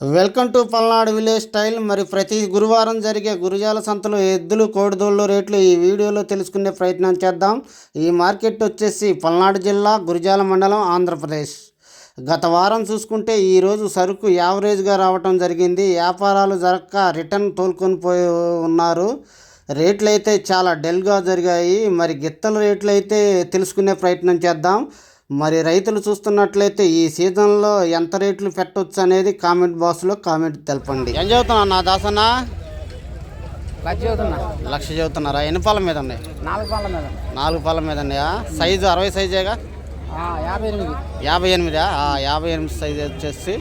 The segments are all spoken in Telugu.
Welcome to Palnadu village style. మరి ప్రతి గురువారం జరిగే గురుజాల సంతలో ఎద్దులు కోడిదోళ్ళు రేట్లు ఈ వీడియోలో తెలుసుకునే ప్రయత్నం చేద్దాం. ఈ మార్కెట్ వచ్చేసి పల్నాడు జిల్లా గురుజాల మండలం ఆంధ్రప్రదేశ్. గత వారం చూసుకుంటే ఈరోజు సరుకు యావరేజ్గా రావటం జరిగింది. వ్యాపారాలు జరక్క రిటర్న్ తోలుకొని పోయి ఉన్నారు. రేట్లు అయితే చాలా డల్గా జరిగాయి. మరి గిత్తల రేట్లు అయితే తెలుసుకునే ప్రయత్నం చేద్దాం. మరి రైతులు చూస్తున్నట్లయితే ఈ సీజన్లో ఎంత రేట్లు పెట్టవచ్చు అనేది కామెంట్ బాక్స్లో కామెంట్ తెలపండి. ఏం చదువుతున్నా నా దాసన్న? లక్ష చదువుతున్నా. లక్ష చదువుతున్నారా? ఎన్ని పాల మీద ఉన్నాయి? నాలుగు పాల మీద నాలుగు పాల మీద ఉన్నాయా? సైజు అరవై సైజేగా? ఆ, యాభై ఎనిమిది. యాభై ఎనిమిదా? ఆ, యాభై ఎనిమిది సైజు వచ్చేసి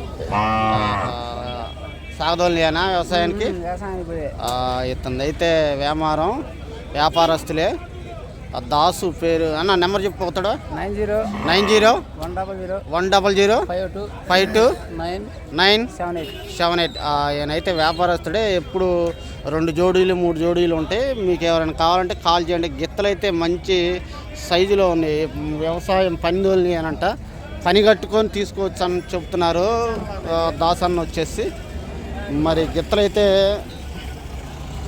సాగదోళ్ళేనా వ్యవసాయానికి? ఇతనిది అయితే వ్యాపారం వ్యాపారస్తులే దాసు పేరు అన్న number చెప్పుకోతాడు nine zero nine zero one double zero one double zero five two five two nine nine seven eight seven eight. ఈయనైతే వ్యాపారస్తుడే. ఎప్పుడు రెండు జోడీలు మూడు జోడీలు ఉంటాయి మీకు ఎవరైనా కావాలంటే కాల్ చేయండి. గిత్తలు అయితే మంచి సైజులో ఉన్నాయి. వ్యవసాయం పనిదోళ్ళని అనంట. పని కట్టుకొని తీసుకోవచ్చు అని చెప్తున్నారు. దాసన్న వచ్చేసి. మరి గిత్తలు అయితే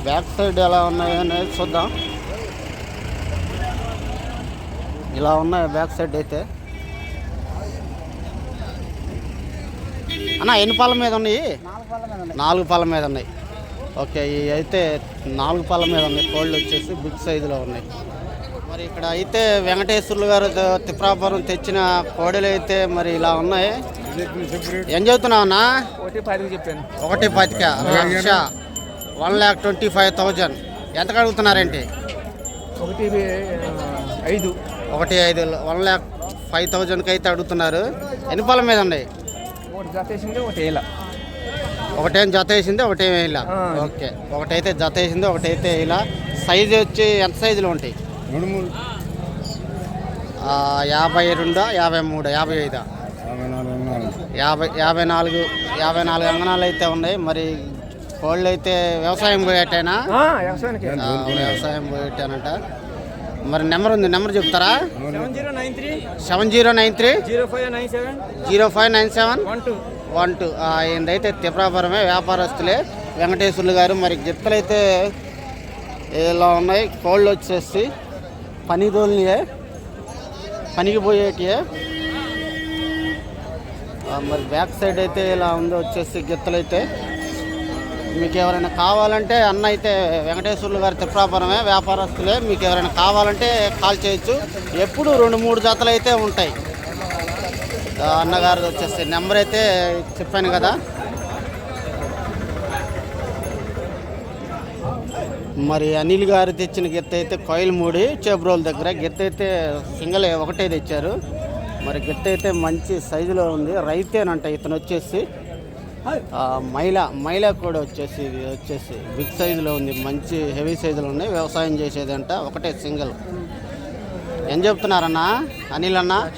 బ్యాక్ సైడ్ ఎలా ఉన్నాయి అనేది చూద్దాం. ఇలా ఉన్నాయి బ్యాక్ సైడ్ అయితే. అన్న ఎన్ని పాల మీద ఉన్నాయి? నాలుగు పాల మీద ఉన్నాయి. నాలుగు పాల మీద ఉన్నాయి ఓకే ఇవి అయితే నాలుగు పాల మీద ఉన్నాయి. కోళ్ళు వచ్చేసి బిగ్ సైజులో ఉన్నాయి. మరి ఇక్కడ అయితే వెంకటేశ్వర్లు గారు తిప్రాపురం తెచ్చిన కోడలు అయితే మరి ఇలా ఉన్నాయి. ఏం చదువుతున్నావు అన్న? ఒకటి పదికి చెప్పాను. ఒకటి పతిక లక్ష. One lakh twenty five thousand. ఎంత అడుగుతున్నారేంటి? ఒకటి ఐదు. ఒకటి ఐదు వన్ ల్యాక్ ఫైవ్ థౌజండ్కి అయితే అడుగుతున్నారు. ఎన్ని పాల మీద ఉన్నాయి? ఒకటి జతేసింది ఒకటి ఇలా ఒకటేం జత వేసింది ఒకటేం ఆ. ఓకే. ఒకటైతే జత వేసింది ఒకటైతే ఇలా సైజు వచ్చి ఎంత సైజులో ఉంటాయి? మూడు యాభై రెండా యాభై మూడు యాభై ఐదా? యాభై యాభై నాలుగు యాభై నాలుగు అంగనాలు అయితే ఉన్నాయి. మరి కోళ్ళు అయితే వ్యవసాయం పోయేటైనా? వ్యవసాయం పోయేటానంట. మరి నెంబర్ ఉంది నెంబర్ చెప్తారా? Seven zero nine three. Seven zero nine three zero five nine seven. Zero five nine seven one two. One two ఏందైతే తిప్రాపురమే వ్యాపారస్తులే వెంకటేశ్వర్లు గారు మరి గిత్తలైతే ఇలా ఉన్నాయి కోళ్ళు వచ్చేసి పని తోలినయే పనికి పోయేటియే మరి బ్యాక్ సైడ్ అయితే ఇలా ఉంది వచ్చేసి గిత్తలైతే మీకు ఎవరైనా కావాలంటే అన్న అయితే వెంకటేశ్వర్లు గారి తిప్రాపురమే వ్యాపారస్తులే. మీకు ఎవరైనా కావాలంటే కాల్ చేయొచ్చు. ఎప్పుడు రెండు మూడు జతలు అయితే ఉంటాయి. అన్నగారు వచ్చేసి నెంబర్ అయితే చెప్పాను కదా. మరి అనిల్ గారు తెచ్చిన గిత్త అయితే కోయిలమూడి చేబ్రోల్ దగ్గర. గిత్త అయితే సింగల్ ఒకటే తెచ్చారు. మరి గిత్త అయితే మంచి సైజులో ఉంది. రైతేనంట ఇతను వచ్చేసి. మైల మైల కూడా వచ్చేసి ఇది వచ్చేసి బిగ్ సైజులో ఉంది మంచి హెవీ సైజులో ఉన్నాయి వ్యవసాయం చేసేదంట ఒకటే సింగిల్ ఏం చెప్తున్నారన్నా? అనిల్ అన్న?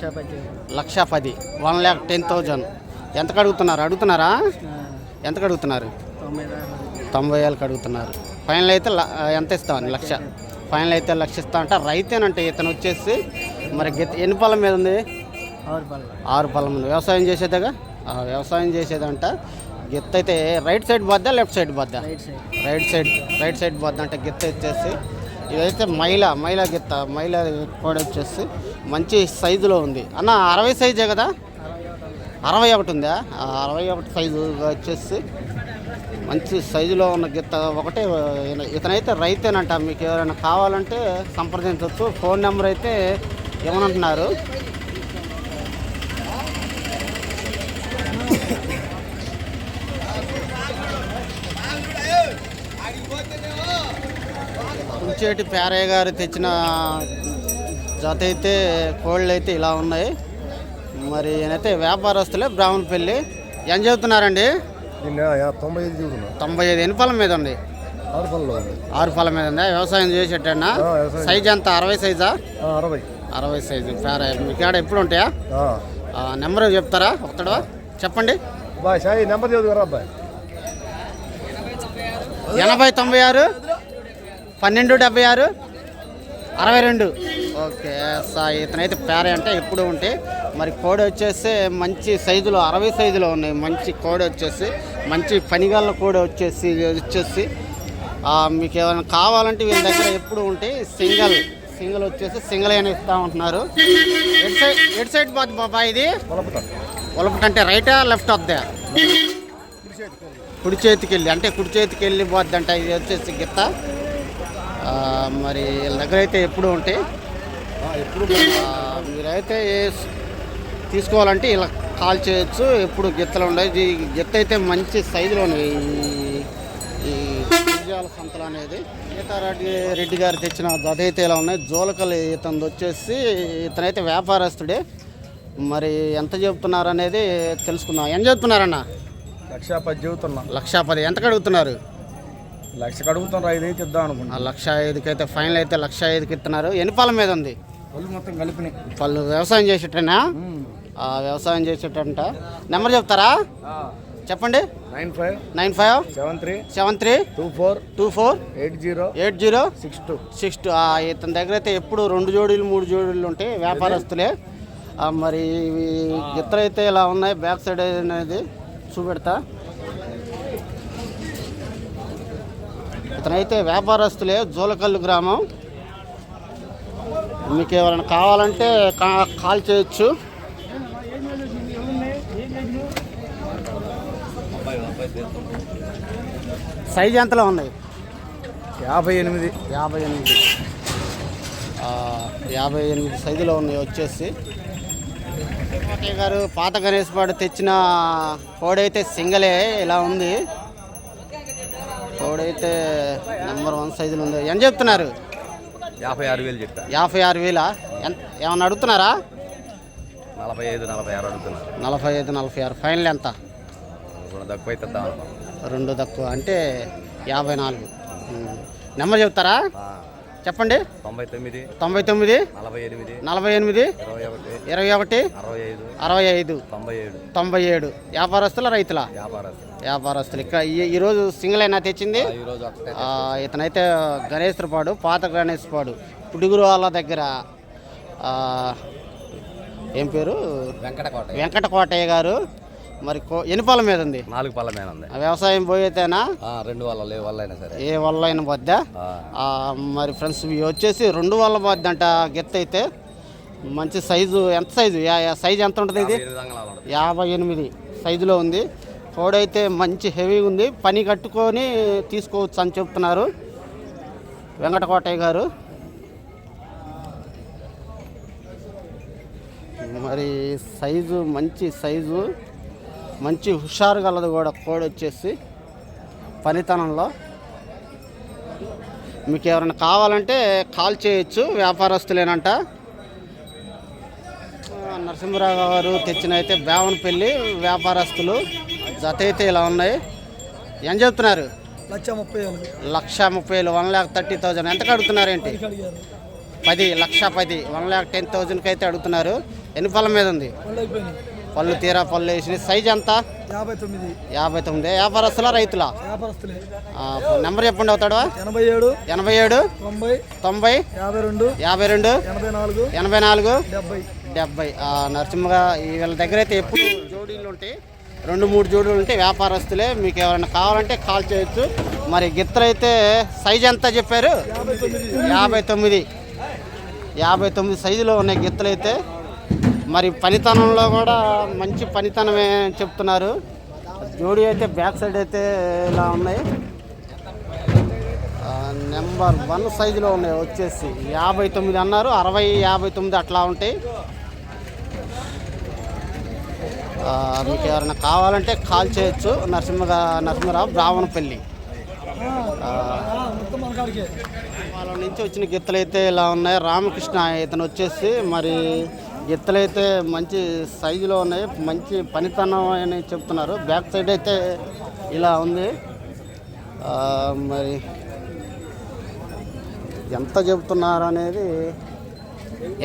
లక్ష పది వన్ ల్యాక్ టెన్ థౌజండ్. ఎంతకు అడుగుతున్నారు? అడుగుతున్నారా? ఎంతకు అడుగుతున్నారు? తొంభై వేలకు అడుగుతున్నారు. ఫైనల్ అయితే ల- ఎంత ఇస్తామని లక్ష. ఫైనల్ అయితే లక్ష ఇస్తా అంట. రైతేనంటే ఇతను వచ్చేసి మరి ఎన్ని పొలం మీద ఉంది? ఆరు పొలం ఉంది. వ్యవసాయం చేసేదిగా? ఆ, వ్యవసాయం చేసేదంట. గిత్త అయితే రైట్ సైడ్ బద్దా లెఫ్ట్ సైడ్ బద్దా రైట్ సైడ్. రైట్ సైడ్ బద్ద అంటే గిత్త వచ్చేసి. ఇదైతే మైల మైల గిత్త మైల కూడా వచ్చేసి. మంచి సైజులో ఉంది. అన్న అరవై సైజే కదా? అరవై ఒకటి ఉందా? ఆ అరవై ఒకటి సైజు వచ్చేసి మంచి సైజులో ఉన్న గిత్త ఒకటే ఇతనైతే రైతేనంట. మీకు ఎవరైనా కావాలంటే సంప్రదించవచ్చు ఫోన్ నెంబర్ అయితే ఏమనంటున్నారు? కుంచేటి పేరయ్య గారు తెచ్చిన జత అయితే కోళ్ళు అయితే ఇలా ఉన్నాయి. మరి ఈయనైతే వ్యాపారస్తులే బ్రాహ్మణపల్లి. ఏం చెబుతున్నారండి తొంభై ఐదు తొంభై ఐదు. ఎన్ని పొలం మీద ఉంది? ఆరు పొలం మీద ఉందా? వ్యవసాయం చేసేటన్నా. సైజ్ ఎంత? అరవై సైజా? అరవై. అరవై సైజు. పేరయ్య మీకు ఆడ ఎప్పుడు ఉంటాయా? నెంబర్ చెప్తారా? ఒకటడా చెప్పండి. నెంబర్ చదువుకురా అబ్బాయి. ఎనభై తొంభై ఆరు. పన్నెండు డెబ్బై ఆరు అరవై రెండు. ఓకే సార్ ఇతనైతే పేర అంటే ఎప్పుడు ఉంటే మరి కోడి వచ్చేసి మంచి సైజులో అరవై సైజులో ఉన్నాయి. మంచి కోడి వచ్చేసి మంచి పనిగల్ల కోడి వచ్చేసి వచ్చేసి మీకు ఏమైనా కావాలంటే వీళ్ళ దగ్గర ఎప్పుడు ఉంటే సింగల్ సింగల్ వచ్చేసి సింగల్ అని ఇస్తా ఉంటున్నారు. ఎడ్ సైడ్ ఎడ్ సైడ్ పోద్ది బాబా ఇది. ఒలపట అంటే రైటా లెఫ్ట్ వద్దా కుడి చేతికి వెళ్ళి. అంటే కుడి చేతికి వెళ్ళి పోద్దంట ఇది వచ్చేసి గిత్త. మరి వీళ్ళ దగ్గర అయితే ఎప్పుడు ఉంటాయి ఎప్పుడు మీరైతే ఏ- తీసుకోవాలంటే ఇలా కాల్ చేయొచ్చు ఎప్పుడు గిత్తలు ఉన్నాయి ఈ గిత్త అయితే మంచి సైజులో ఉన్నాయి ఈ- ఈ గురిజాల సంతలు అనేది. సీతారెడ్డి రెడ్డి గారు తెచ్చిన అయితే ఇలా ఉన్నాయి. జోలకలు ఇతను వచ్చేసి ఇతనైతే వ్యాపారస్తుడే. మరి ఎంత చెబుతున్నారు అనేది తెలుసుకుందాం. ఎంత చెబుతున్నారన్న? లక్ష పది చెబుతున్నా. లక్ష పది. ఎంత కడుగుతున్నారు లక్ష కడుగుతాం ఐదు అయితే ఇద్దాం అనుకుంటా ఆ లక్ష ఐదుకి అయితే ఫైనల్ అయితే లక్ష ఐదుకి ఇస్తున్నారు. ఎన్ని పాల మీద ఉంది? వాళ్ళు మొత్తం కలిపినాయి. వాళ్ళు వ్యవసాయం చేసేటనా ఆ, వ్యవసాయం చేసేటంట నెంబర్ చెప్తారా? చెప్పండి. Nine five nine five seven three seven three two four two four eight zero eight zero six two. Six two. ఇతని దగ్గర అయితే ఎప్పుడు రెండు జోడీలు మూడు జోడీలు ఉంటాయి వ్యాపారస్తులే. మరి ఇవి అయితే ఇలా ఉన్నాయి? బ్యాక్ సైడ్ అనేది చూపెడతా. ఇతనైతే వ్యాపారస్తులే జోలకల్లు గ్రామం. మీకు ఎవరైనా కావాలంటే కా- కాల్ చేయొచ్చు. సైజ్ ఎంతలో ఉన్నాయి యాభై ఎనిమిది. యాభై ఎనిమిది. యాభై ఎనిమిది సైజులో ఉన్నాయి వచ్చేసి. గారు పాత గణేష్ పాడు తెచ్చిన కోడైతే సింగలే ఇలా ఉంది. కోడైతే నెంబర్ వన్ సైజులో ఉంది ఎంత చెప్తున్నారు? యాభై ఆరు వేలు చెప్పా. యాభై ఆరు వేల? ఏమన్నా అడుగుతున్నారా? నలభై ఐదు నలభై ఆరు అడుగుతున్నారు నలభై ఐదు నలభై ఆరు. ఫైనల్ ఎంత? రెండు తక్కువ. రెండు తక్కువ అంటే యాభై నాలుగు. నెంబర్ చెప్తారా? చెప్పండి. తొంభై తొమ్మిది తొంభై తొమ్మిది నలభై ఎనిమిది నలభై ఎనిమిది ఇరవై ఒకటి ఇరవై ఒకటి అరవై ఐదు అరవై ఐదు తొంభై ఏడు. తొంభై ఏడు. వ్యాపారస్తుల రైతుల? వ్యాపారస్తులు. వ్యాపారస్తులు ఇక్కడ ఈ- ఈరోజు సింగిల్ అయినా తెచ్చింది. ఇతనైతే గణేశ్వరపాడు పాత గణేశ్వరపాడు పుడుగురు వాళ్ళ దగ్గర ఏం పేరు? వెంకటకోట వెంకట కోటయ్య గారు. మరి కో ఎనిపాల మీద ఉంది? నాలుగు పళ్ళ మీద ఉంది. వ్యవసాయం పోయేతేనా? రెండు వాళ్ళ లేవు వల్ల అయినా సరే. ఏ వల్ల అయిన వద్ద ఆ, మరి ఫ్రెండ్స్ వచ్చేసి రెండు వల్ల వద్ద అంట గెత్త అయితే. మంచి సైజు ఎంత సైజు? సైజు ఎంత ఉంటుంది ఇది? యాభై ఎనిమిది సైజులో ఉంది. కోడైతే మంచి హెవీ ఉంది. పని కట్టుకొని తీసుకోవచ్చు అని చెప్తున్నారు వెంకటకోటయ్య గారు. మరి సైజు మంచి సైజు మంచి హుషారు గలదు కూడా కోడి వచ్చేసి పనితనంలో. మీకు ఎవరైనా కావాలంటే కాల్ చేయొచ్చు వ్యాపారస్తులేనంట. నరసింహరావు గారు తెచ్చిన అయితే బేవనపల్లి వ్యాపారస్తులు. జత అయితే ఇలా ఉన్నాయి. ఏం చెప్తున్నారు? లక్ష ముప్పై వేలు. లక్ష ముప్పై వేలు వన్ ల్యాక్ థర్టీ థౌజండ్ ఎంత అడుగుతున్నారు ఏంటి? పది లక్ష పది వన్ ల్యాక్ టెన్ థౌజండ్కి అయితే అడుగుతున్నారు. ఎన్ని పళ్ళ మీద ఉంది? పళ్ళు తీరా పళ్ళు వేసిన సైజ్ ఎంత? యాభై తొమ్మిది. యాభై తొమ్మిది. వ్యాపారస్తుల రైతుల? నెంబర్ చెప్పండి అవుతాడు ఎనభై ఏడు ఎనభై ఏడు తొంభై తొంభై యాభై రెండు యాభై రెండు ఎనభై నాలుగు ఎనభై నాలుగు డెబ్బై. డెబ్బై. ఆ, నరసింహ ఈ వీళ్ళ దగ్గర అయితే ఎప్పుడు జోడీలు ఉంటాయి? రెండు మూడు జోడులు ఉంటే వ్యాపారస్తులే. మీకు ఎవరైనా కావాలంటే కాల్ చేయొచ్చు. మరి గిత్తలు అయితే సైజ్ ఎంత చెప్పారు? యాభై తొమ్మిది. యాభై తొమ్మిది సైజులో ఉన్నాయి గిత్తలు అయితే. మరి పనితనంలో కూడా మంచి పనితనమే చెప్తున్నారు. జోడీ అయితే బ్యాక్ సైడ్ అయితే ఇలా ఉన్నాయి. నెంబర్ వన్ సైజులో ఉన్నాయి వచ్చేసి. యాభై తొమ్మిది అన్నారు. అరవై యాభై తొమ్మిది అట్లా ఉంటాయి. మీకు ఎవరైనా కావాలంటే కాల్ చేయొచ్చు. నరసింహ నరసింహరావు బ్రాహ్మణపల్లి. వాళ్ళ నుంచి వచ్చిన గిత్తలు అయితే ఇలా ఉన్నాయి. రామకృష్ణ ఇతను వచ్చేసి మరి గిత్తలు అయితే మంచి సైజులో ఉన్నాయి. మంచి పనితనం అని చెప్తున్నారు. బ్యాక్ సైడ్ అయితే ఇలా ఉంది. మరి ఎంత చెబుతున్నారు అనేది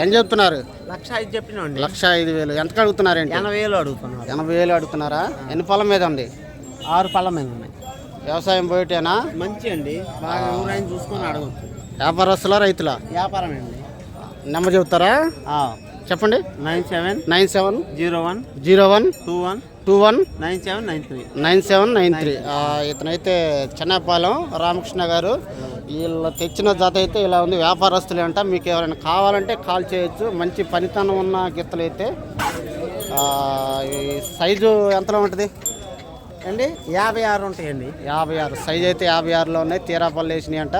ఏం చెప్తున్నారు? లక్ష ఐదు చెప్పినండి లక్ష ఐదు వేలు. ఎంత అడుగుతున్నారేంటి ఎనభై వేలు అడుగుతున్నారు. ఎనభై వేలు అడుగుతున్నారా? ఎన్ని పొలం మీద ఉంది? ఆరు పళ్ళ మీద ఉన్నాయి. వ్యవసాయం పోయేటేనా? మంచి అండి. బాగా ఎవరైనా చూసుకొని అడగచ్చు. వ్యాపారస్తుల రైతుల? వ్యాపారం అండి నెంబర్ చెబుతారా చెప్పండి. Nine seven nine seven zero one zero one two one two one nine seven nine three. Nine seven nine three. ఇతనైతే Chennapalem Ramakrishna garu. వీళ్ళు తెచ్చిన జత అయితే ఇలా ఉంది. వ్యాపారస్తులే అంట. మీకు ఎవరైనా కావాలంటే కాల్ చేయొచ్చు. మంచి పనితనం ఉన్న గిత్తలు అయితే సైజు ఎంతలో ఉంటుంది? అండి యాభై ఆరు ఉంటాయండి. యాభై ఆరు. సైజ్ అయితే యాభై ఆరులో ఉన్నాయి. తీరాపల్లి వేసినాయి అంట.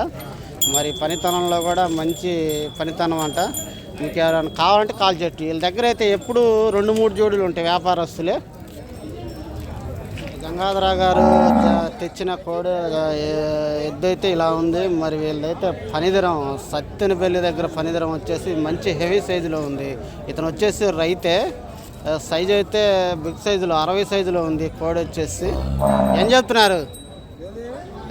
మరి పనితనంలో కూడా మంచి పనితనం అంట. మీకు ఎవరైనా కావాలంటే కాల్ చేయొచ్చు వీళ్ళ దగ్గర అయితే ఎప్పుడు రెండు మూడు జోడులు ఉంటాయి వ్యాపారస్తులే. గంగాధర గారు తెచ్చిన కోడి ఏ- ఎద్దు అయితే ఇలా ఉంది మరి వీళ్ళదైతే పనిదిరం సత్తెనపల్లి దగ్గర పనిదిరం వచ్చేసి మంచి హెవీ సైజులో ఉంది. ఇతను వచ్చేసి రైతే సైజు అయితే బిగ్ సైజులో అరవై సైజులో ఉంది కోడి వచ్చేసి. ఏం చెప్తున్నారు?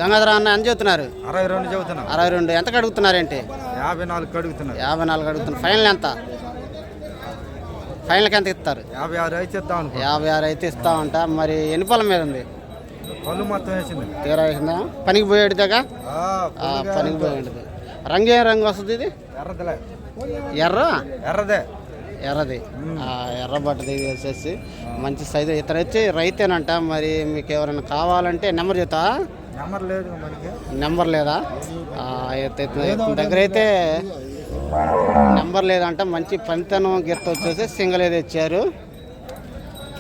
గంగాధర అన్న ఎంత చెప్తున్నారు? అరవై రెండు చెబుతున్నా. అరవై రెండు. ఎంతకు అడుగుతున్నారేంటి? యాభై నాలుగు అడుగుతున్నా యాభై నాలుగు అడుగుతున్నారు. ఫైనల్ ఎంత? ఫైనల్కి ఎంత ఇస్తారు? యాభై ఆరు అయితే ఇద్దాం యాభై ఆరు అయితే ఇస్తామంట. మరి ఎన్ని పొలం మీద ఉంది? పళ్ళు మొత్తం వేసింది. తీరా వేసిందా? పనికి ఆ, పనికి పోయేటిది. రంగు ఏ రంగు వస్తుంది ఇది? ఎర్రదిలే. ఎర్ర? ఎర్రదే. ఎర్రది. ఆ, ఎర్ర బట్టది వేసేసి మంచి సైజు. ఇతను వచ్చి రైతేనంట. మరి మీకు ఎవరైనా కావాలంటే నెంబర్ చెప్తా నెంబర్ లేదు నెంబర్ దగ్గర అయితే నెంబర్ లేదంట మంచి పనితనం గిత్త వచ్చేసి సింగల్ ఏది ఇచ్చారు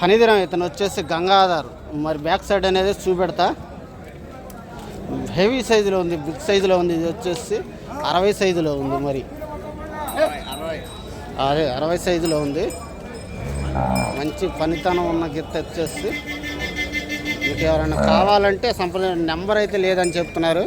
పనిదిరం ఇతను వచ్చేసి గంగాధర్. మరి బ్యాక్ సైడ్ అనేది చూపెడతా. హెవీ సైజులో ఉంది బిగ్ సైజులో ఉంది ఇది వచ్చేసి అరవై సైజులో ఉంది మరి. అదే అరవై సైజులో ఉంది. మంచి పనితనం ఉన్న గిత్త వచ్చేసి మీకు ఎవరైనా కావాలంటే సంప్రదించ నెంబర్ అయితే లేదని చెప్తున్నారు.